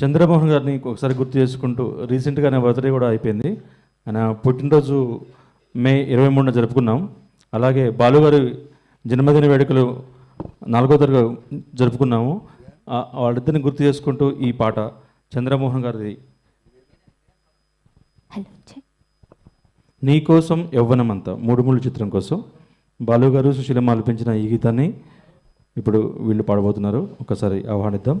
చంద్రమోహన్ గారిని ఒకసారి గుర్తు చేసుకుంటూ రీసెంట్గా నా బర్త్డే కూడా అయిపోయింది. ఆయన పుట్టినరోజు మే ఇరవై మూడున జరుపుకున్నాం. అలాగే బాలుగారి జన్మదిన వేడుకలు నాలుగో తరగతి జరుపుకున్నాము. వాళ్ళిద్దరిని గుర్తు చేసుకుంటూ ఈ పాట చంద్రమోహన్ గారిది. నీకోసం యవ్వనమంతా మూడు మూడు చిత్రం కోసం బాలు గారు సుశీలమ్మ ఆలపించిన ఈ గీతాన్ని ఇప్పుడు వీళ్ళు పాడబోతున్నారు. ఒకసారి ఆహ్వానిద్దాం.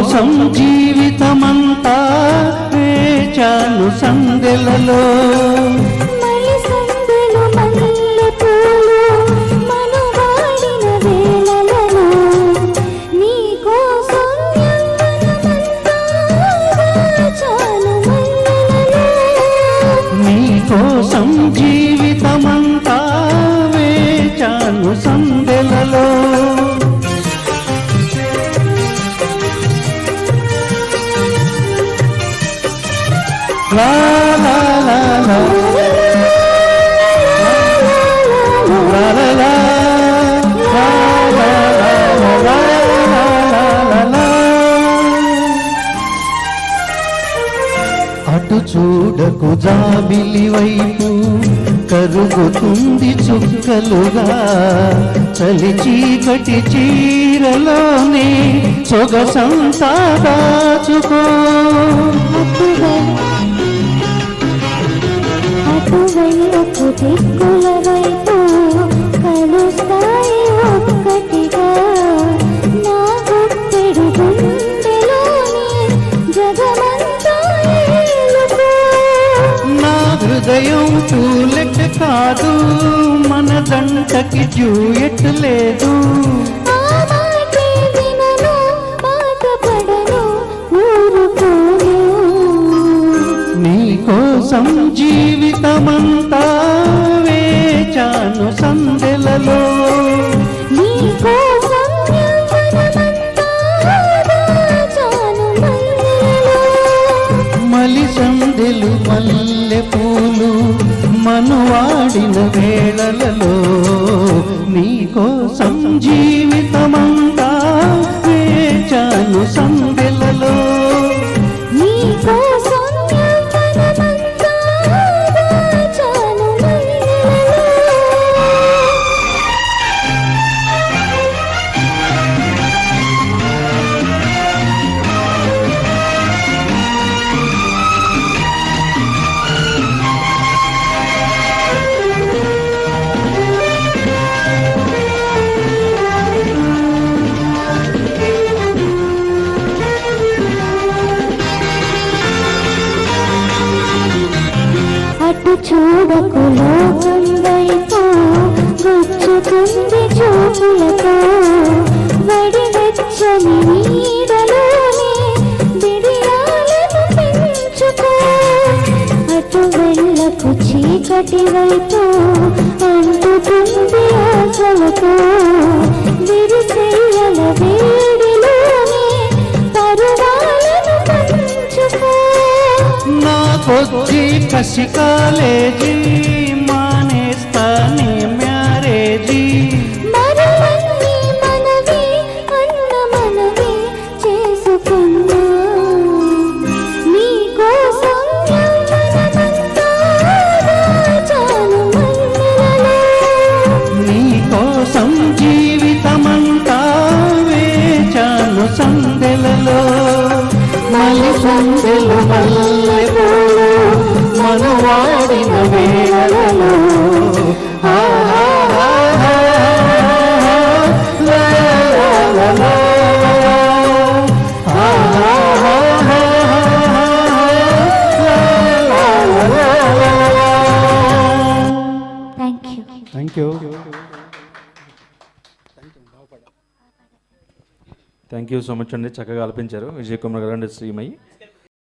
కోసం జీవితమంతా వేచాను సందెలలో. సంజీ అటు చూడకు జాబిలి వైపు కరుగుతుంది చుక్కలుగా. చలి చీకటి చీరలోనే సొగసంతా దాచుకో. దిక్కుల వైపు కలుస్తాయి ఒక్కటిగా. నా గుప్పెడు గుండెలోని జగమంతా నా హృదయం పూలెట్ కాదు మన దంటకి జూయట్ లేదు. నీకోసం జీవితమంతా వేచాను సందెలలో నీకోసం యవ్వనమంతా దాచాను మల్లెలలో. మలి సందెలు మల్లె పూలు మనువాడిన వేళలలో నీకోసం జీవితమంతా వేచాను సందెలలో అటు చూడకు లోకం వైపు గుచ్చుతుంది చూపులతో. వడి వెచ్చని నీడలోనే బిడియాలను పెంచుకో అటు వెళ్ళకు చీకటి వైపు అంటుతుంది ఆశలతో విరిసెయ్యల వేరు తీసుకొచ్చి కసి కాలేజీ మానేస్తానే మ్యారేజీ. కోసం సందెలలో. మళ్ళీ సందెలు మల్లెపో వాడిన థ్యాంక్ యూ సో మచ్ అండి. చక్కగా కల్పించారు విజయ్ కుమార్ గారు అండి శ్రీమయ్య.